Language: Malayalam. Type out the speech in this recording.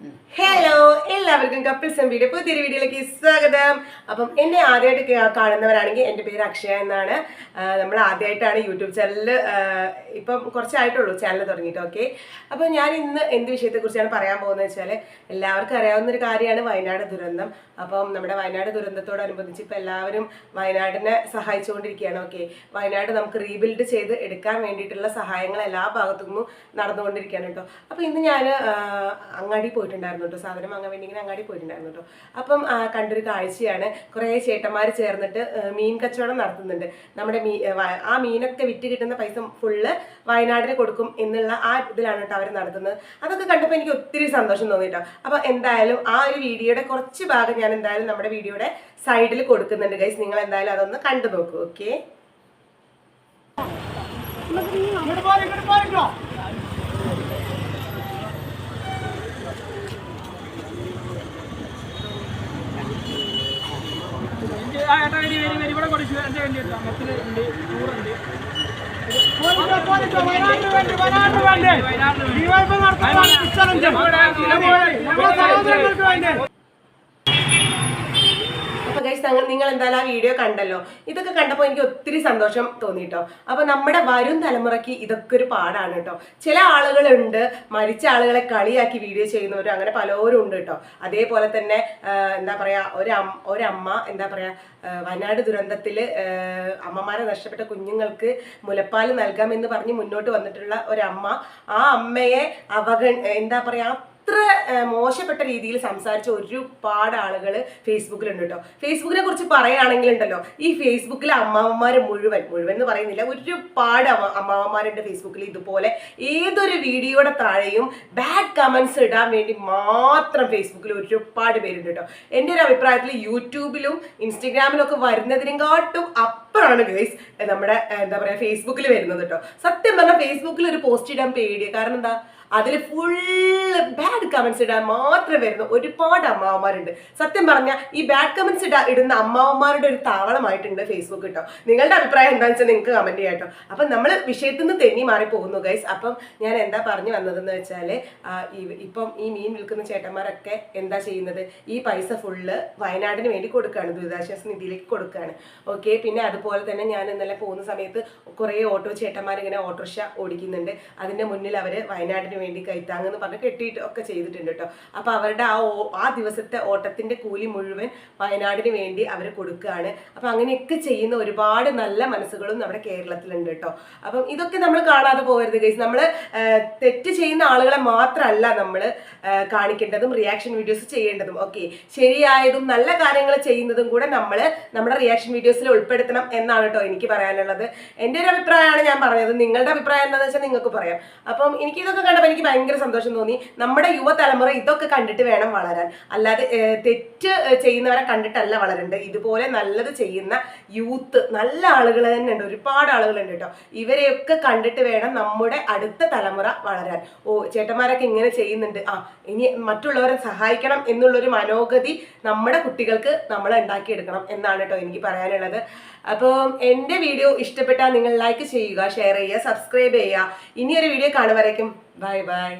Hello. എല്ലാവർക്കും കപ്പിൾസ് എം വീഡിയോ പുതിയൊരു വീഡിയോയിലേക്ക് സ്വാഗതം. അപ്പം എന്നെ ആദ്യമായിട്ട് കാണുന്നവരാണെങ്കിൽ എന്റെ പേര് അക്ഷയ എന്നാണ്. നമ്മൾ ആദ്യമായിട്ടാണ് യൂട്യൂബ് ചാനലിൽ ഇപ്പം കുറച്ചായിട്ടുള്ളൂ ചാനൽ തുടങ്ങിയിട്ട് ഓക്കെ അപ്പം ഞാൻ ഇന്ന് എന്ത് വിഷയത്തെക്കുറിച്ചാണ് പറയാൻ പോകുന്നത് വെച്ചാൽ എല്ലാവർക്കും അറിയാവുന്ന ഒരു കാര്യമാണ് വയനാട് ദുരന്തം. അപ്പം നമ്മുടെ വയനാട് ദുരന്തത്തോടനുബന്ധിച്ച് ഇപ്പം എല്ലാവരും വയനാടിനെ സഹായിച്ചുകൊണ്ടിരിക്കുകയാണ് ഓക്കെ വയനാട് നമുക്ക് റീബിൽഡ് ചെയ്ത് എടുക്കാൻ വേണ്ടിയിട്ടുള്ള സഹായങ്ങൾ എല്ലാ ഭാഗത്തു നിന്നും നടന്നുകൊണ്ടിരിക്കുകയാണ് കേട്ടോ. അപ്പോൾ ഇന്ന് ഞാൻ അങ്ങാടി പോയിട്ടുണ്ടായിരുന്നു കേട്ടോ. സാധനം വാങ്ങാൻ വേണ്ടി ഇങ്ങനെ അങ്ങാടി പോയിട്ടുണ്ടായിരുന്നു കേട്ടോ അപ്പം കണ്ടൊരു കാഴ്ചയാണ്. കുറേ ചേട്ടന്മാർ ചേർന്നിട്ട് മീൻ കച്ചവടം നടത്തുന്നുണ്ട്. നമ്മുടെ മീ ആ മീനൊക്കെ വിറ്റ് കിട്ടുന്ന പൈസ ഫുള്ള് വയനാടിന് കൊടുക്കും എന്നുള്ള ആ ഇതിലാണ് കേട്ടോ അവർ നടത്തുന്നത്. അതൊക്കെ കണ്ടപ്പോൾ എനിക്ക് ഒത്തിരി സന്തോഷം തോന്നി കേട്ടോ. അപ്പോൾ എന്തായാലും ആ ഒരു വീഡിയോയുടെ കുറച്ച് ഭാഗം ഞാൻ എന്തായാലും നമ്മുടെ വീഡിയോയുടെ സൈഡിൽ കൊടുക്കുന്നുണ്ട് ഗൈസ് നിങ്ങൾ എന്തായാലും അതൊന്ന് കണ്ടു നോക്കൂ ഓക്കെ ഏട്ടാ വരി വരി വരി ഇവിടെ കൊടുക്കൂ എന്റെ വണ്ടി എടുത്താൽ മൊത്തത്തിൽ ഉണ്ട് ടൂറുണ്ട് അപ്പൊ ഗൈസ് നിങ്ങൾ നിങ്ങൾ എന്തായാലും ആ വീഡിയോ കണ്ടല്ലോ. ഇതൊക്കെ കണ്ടപ്പോൾ എനിക്ക് ഒത്തിരി സന്തോഷം തോന്നിട്ടോ. അപ്പൊ നമ്മുടെ വരും തലമുറയ്ക്ക് ഇതൊക്കെ ഒരു പാടാണ് കേട്ടോ. ചില ആളുകളുണ്ട് മരിച്ച ആളുകളെ കളിയാക്കി വീഡിയോ ചെയ്യുന്നവരും അങ്ങനെ പലരും ഉണ്ട് കേട്ടോ. അതേപോലെ തന്നെ എന്താ പറയാ ഒരു ഒരമ്മ എന്താ പറയാ വയനാട് ദുരന്തത്തിൽ അമ്മമാരെ നഷ്ടപ്പെട്ട കുഞ്ഞുങ്ങൾക്ക് മുലപ്പാൽ നൽകാമെന്ന് പറഞ്ഞ് മുന്നോട്ട് വന്നിട്ടുള്ള ഒരമ്മ ആ അമ്മയെ അവഗ എന്താ പറയാ മോശപ്പെട്ട രീതിയിൽ സംസാരിച്ച ഒരുപാട് ആളുകൾ ഫേസ്ബുക്കിലുണ്ട് കേട്ടോ. ഫേസ്ബുക്കിനെ കുറിച്ച് പറയുകയാണെങ്കിൽ ഉണ്ടല്ലോ ഈ ഫേസ്ബുക്കിലെ അമ്മാവന്മാർ മുഴുവൻ മുഴുവൻ എന്ന് പറയുന്നില്ല ഒരുപാട് അമ്മ അമ്മാവന്മാരുണ്ട് ഫേസ്ബുക്കിൽ ഇതുപോലെ. ഏതൊരു വീഡിയോയുടെ താഴെയും ബാഡ് കമൻസ് ഇടാൻ വേണ്ടി മാത്രം ഫേസ്ബുക്കിൽ ഒരുപാട് പേരുണ്ട് കേട്ടോ. എന്റെ ഒരു അഭിപ്രായത്തിൽ യൂട്യൂബിലും ഇൻസ്റ്റഗ്രാമിലും ഒക്കെ വരുന്നതിനെക്കാട്ടും അപ്പുറമാണ് ഗൈസ് നമ്മുടെ എന്താ പറയുക ഫേസ്ബുക്കിൽ വരുന്നത് കേട്ടോ സത്യം പറഞ്ഞാൽ ഫേസ്ബുക്കിൽ ഒരു പോസ്റ്റ് ഇടാൻ പേടിയാണ് കാരണം എന്താ? അതിൽ ഫുള്ള് ബാഡ് കമൻസ് ഇടാൻ മാത്രം വരുന്ന ഒരുപാട് അമ്മാവന്മാരുണ്ട്. സത്യം പറഞ്ഞാൽ ഈ ബാഡ് കമൻസ് ഇടാ ഇടുന്ന അമ്മാവന്മാരുടെ ഒരു താവളമായിട്ടുണ്ട് ഫേസ്ബുക്ക് കേട്ടോ നിങ്ങളുടെ അഭിപ്രായം എന്താണെന്ന് വെച്ചാൽ നിങ്ങൾക്ക് കമന്റ് ചെയ്യാം കേട്ടോ അപ്പം നമ്മൾ വിഷയത്തിൽ നിന്ന് തെന്നി മാറി പോകുന്നു ഗൈസ് അപ്പം ഞാൻ എന്താ പറഞ്ഞു വന്നതെന്ന് വെച്ചാൽ ഇപ്പം ഈ മീൻ വിൽക്കുന്ന ചേട്ടന്മാരൊക്കെ എന്താ ചെയ്യുന്നത്? ഈ പൈസ ഫുള്ള് വയനാടിന് വേണ്ടി കൊടുക്കുകയാണ് ദുരിതാശ്വാസ നിധിയിലേക്ക് കൊടുക്കുകയാണ് ഓക്കെ പിന്നെ അതുപോലെ തന്നെ ഞാൻ ഇന്നലെ പോകുന്ന സമയത്ത് കുറേ ഓട്ടോ ചേട്ടന്മാർ ഇങ്ങനെ ഓട്ടോറിക്ഷ ഓടിക്കുന്നുണ്ട്. അതിന്റെ മുന്നിൽ അവർ വയനാടിന് വേണ്ടി കൈത്താങ്ങെന്ന് പറഞ്ഞ് കെട്ടിയിട്ട് ഒക്കെ ചെയ്തിട്ടുണ്ട് കേട്ടോ അപ്പോൾ അവരുടെ ആ ആ ദിവസത്തെ ഓട്ടത്തിന്റെ കൂലി മുഴുവൻ വയനാടിന് വേണ്ടി അവർ കൊടുക്കുകയാണ്. അപ്പോൾ അങ്ങനെയൊക്കെ ചെയ്യുന്ന ഒരുപാട് നല്ല മനസ്സുകളും നമ്മുടെ കേരളത്തിലുണ്ട് കേട്ടോ അപ്പം ഇതൊക്കെ നമ്മൾ കാണാതെ പോകരുത് ഗൈസ് നമ്മൾ തെറ്റ് ചെയ്യുന്ന ആളുകളെ മാത്രമല്ല നമ്മൾ കാണിക്കേണ്ടതും റിയാക്ഷൻ വീഡിയോസ് ചെയ്യേണ്ടതും. ഓക്കെ ശരിയായതും നല്ല കാര്യങ്ങൾ ചെയ്യുന്നതും കൂടെ നമ്മൾ നമ്മുടെ റിയാക്ഷൻ വീഡിയോസിൽ ഉൾപ്പെടുത്തണം. എന്നാണ് കേട്ടോ എനിക്ക് പറയാനുള്ളത്. എന്റെ ഒരു അഭിപ്രായമാണ് ഞാൻ പറഞ്ഞത്. നിങ്ങളുടെ അഭിപ്രായം എന്താണെന്ന് വെച്ചാൽ നിങ്ങൾക്ക് പറയാം. അപ്പം എനിക്ക് ഇതൊക്കെ കണ്ടപ്പോൾ എനിക്ക് ഭയങ്കര സന്തോഷം തോന്നി. നമ്മുടെ യുവതലമുറ ഇതൊക്കെ കണ്ടിട്ട് വേണം വളരാൻ. അല്ലാതെ തെറ്റ് ചെയ്യുന്നവരെ കണ്ടിട്ടല്ല വളരേണ്ടത്. ഇതുപോലെ നല്ലത് ചെയ്യുന്ന യൂത്ത് നല്ല ആളുകൾ തന്നെ ഉണ്ട് ഒരുപാട് ആളുകളുണ്ട് കേട്ടോ. ഇവരെയൊക്കെ കണ്ടിട്ട് വേണം നമ്മുടെ അടുത്ത തലമുറ വളരാൻ. ഓ ചേട്ടന്മാരൊക്കെ ഇങ്ങനെ ചെയ്യുന്നുണ്ട്. ആ ഇനി മറ്റുള്ളവരെ സഹായിക്കണം എന്നുള്ളൊരു മനോഗതി നമ്മുടെ കുട്ടികൾക്ക് നമ്മൾ ഉണ്ടാക്കിയെടുക്കണം എന്നാണ് കേട്ടോ എനിക്ക് പറയാനുള്ളത്. അപ്പോൾ എന്റെ വീഡിയോ ഇഷ്ടപ്പെട്ടാൽ നിങ്ങൾ ലൈക്ക് ചെയ്യുക ഷെയർ ചെയ്യുക സബ്സ്ക്രൈബ് ചെയ്യുക. ഇനിയൊരു വീഡിയോ കാണുവരേക്കും ബൈ ബൈ